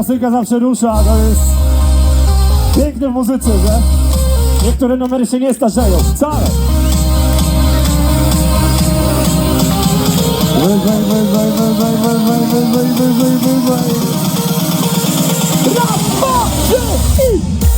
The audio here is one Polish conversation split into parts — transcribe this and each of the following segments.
piosenka zawsze rusza, to jest piękne w muzyce, że niektóre numery się nie starzeją, wcale. Wyżej, wyżej, wyżej, wyżej, wyżej, wyżej, wyżej. Raz, dwa, trzy i...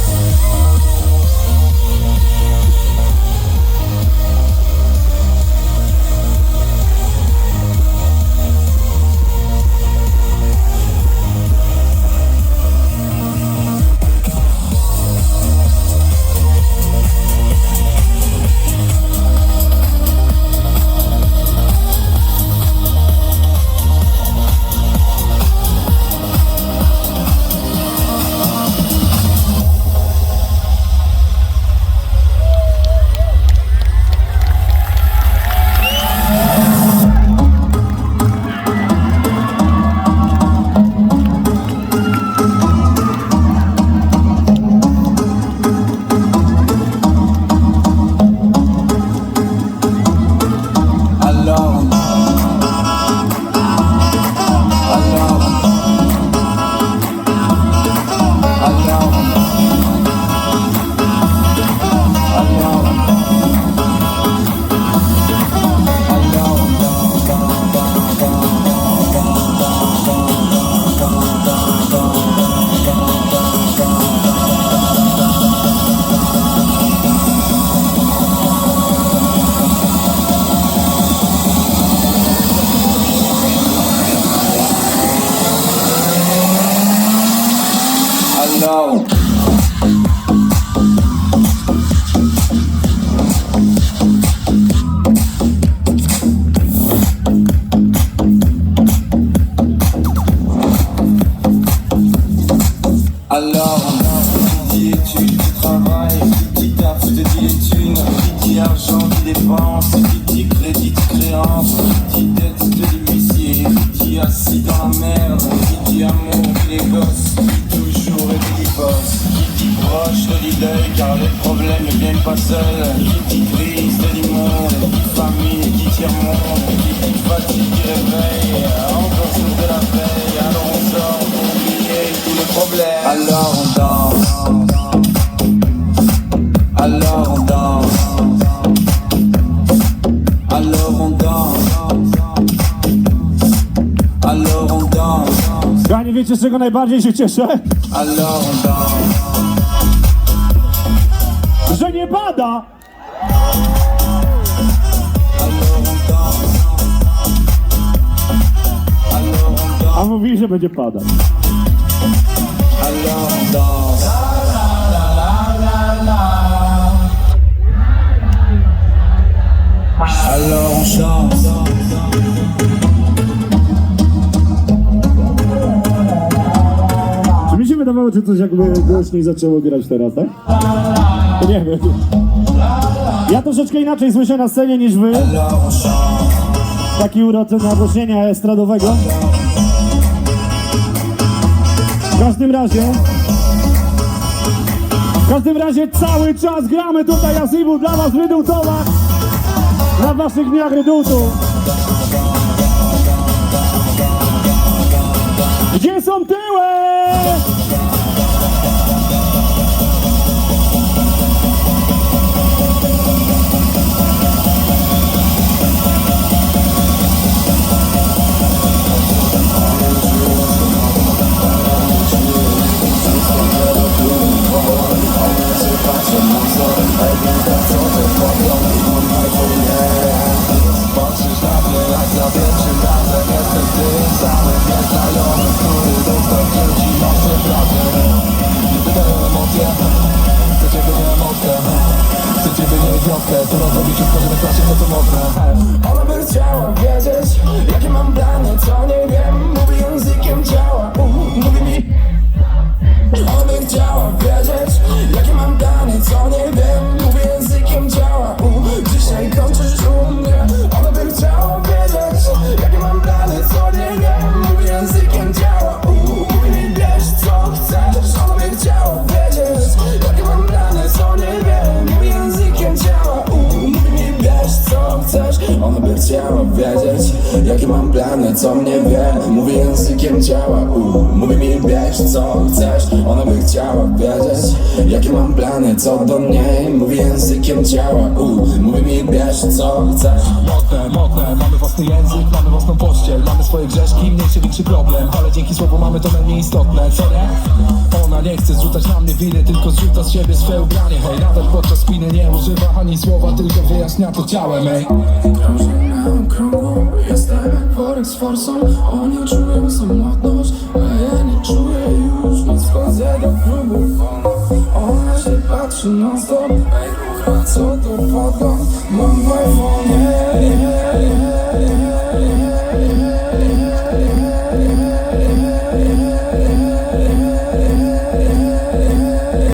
dit deuil, car les problèmes ne viennent pas seuls, qui dit crise, te dit monde, qui dit famille, qui dit monde, qui dit fatigue, qui réveille, encore sur de la veille, alors on sort pour oublier tous les problèmes. Alors on danse. Alors on danse. Alors on danse. Alors on danse. Kochani, wiecie z czego najbardziej się cieszę? Alors on danse. Że nie danse. A mówili, że będzie padać. Alors on chante. Czy mi się wydawało, że coś jakby głośniej zaczęło grać teraz, tak? Nie wiem. Ja troszeczkę inaczej słyszę na scenie niż wy. Taki urok nagłośnienia estradowego. W każdym razie... W każdym razie cały czas gramy tutaj Asibu dla was w Rydultowach. Na waszych dniach Rydultu. Gdzie są tyły? Plany, co mnie wie? Mówi językiem ciała, u, mówi mi bierz co chcesz. Ona by chciała wiedzieć, jakie mam plany, co do niej? Mówi językiem ciała, u, mówi mi bierz co chcesz. Mocne, mocne, mamy własny język, swoje grzeszki, mniejszy, większy problem? Ale dzięki słowu mamy to najmniej istotne, co nie? Ona nie chce zrzucać na mnie winy, tylko zrzuca z siebie swe ubranie. Hej, nadal podczas spiny nie używa ani słowa, tylko wyjaśnia to ciałem, ej. Krążę na jestem jak worek z forsą. Oni czują samotność, a ja nie czuję już Nic. Wchodzę do klubu. Ona się patrzy non stop Ej, kurwa, co to podgląd. Mam yeah.